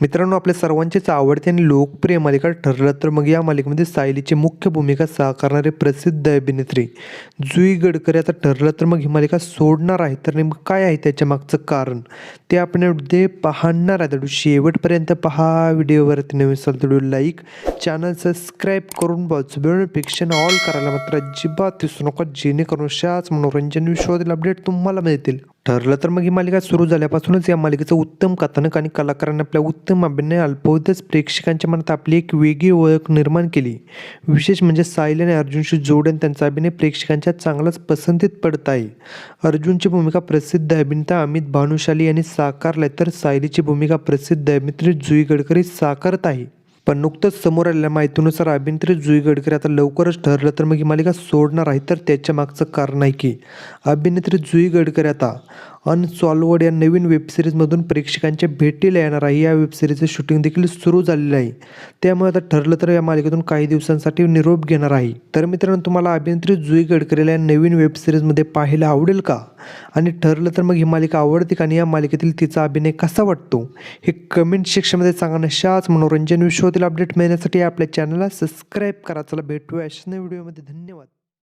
मित्रांनो आपल्या सर्वांचेच आवडते आणि लोकप्रिय मालिका ठरलं तर मग या मालिकेमध्ये सायलीची मुख्य भूमिका साकारणारे प्रसिद्ध अभिनेत्री जुई गडकरी. आता ठरलं तर मग ही मालिका सोडणार आहे तर नेमकं काय आहे त्याच्या मागचं कारण? ते आपण एवढे पाहणार आहे. तर शेवटपर्यंत पहा व्हिडिओवरती नवीन असाल तर लाईक चॅनल सबस्क्राईब करून बाजू नोटिफिकेशन ऑल करायला मात्र अजिबात दिसू नका जेणेकरून अशाच मनोरंजन विश्वातील अपडेट तुम्हाला मिळतील. ठरलं तर मग ही मालिका सुरू झाल्यापासूनच या मालिकेचं उत्तम कथानक आणि कलाकारांनी आपल्या उत्तम अभिनय अल्पवधीच प्रेक्षकांच्या मनात आपली एक वेगळी ओळख निर्माण केली. विशेष म्हणजे साहिल आणि अर्जुनशी जोडून त्यांचा अभिनय प्रेक्षकांच्या चांगलाच पसंतीत पडत आहे. अर्जुनची भूमिका प्रसिद्ध अभिनेता अमित भानुशाली यांनी साकारलाय तर सायलीची भूमिका प्रसिद्ध अभिनेत्री जुई गडकरी साकारत आहे. पण नुकतंच समोर आलेल्या माहितीनुसार अभिनेत्री जुई गडकरी आता लवकरच ठरलं तर मग ही मालिका सोडणार आहे तर त्याच्या मागचं कारण आहे की अभिनेत्री जुई गडकरी आता अनसॉल्वड या नवीन वेबसिरीजमधून प्रेक्षकांच्या भेटीला येणार आहे. या वेबसिरीजचं शूटिंग देखील सुरू झालेलं आहे. त्यामुळे आता ठरलं तर या मालिकेतून काही दिवसांसाठी निरोप घेणार आहे. तर मित्रांनो तुम्हाला अभिनेत्री जुई गडकरीला या नवीन वेबसिरीजमध्ये पाहायला आवडेल का? आणि ठरलं तर मग ही मालिका आवडते का? आणि या मालिकेतील तिचा अभिनय कसा वाटतो? हे कमेंट सेक्शनमध्ये सांगा. नशाच मनोरंजन विश्वातील अपडेट मिळण्यासाठी आपल्या चॅनलला सबस्क्राईब करा. चला भेटूया अशाच व्हिडिओमध्ये धन्यवाद.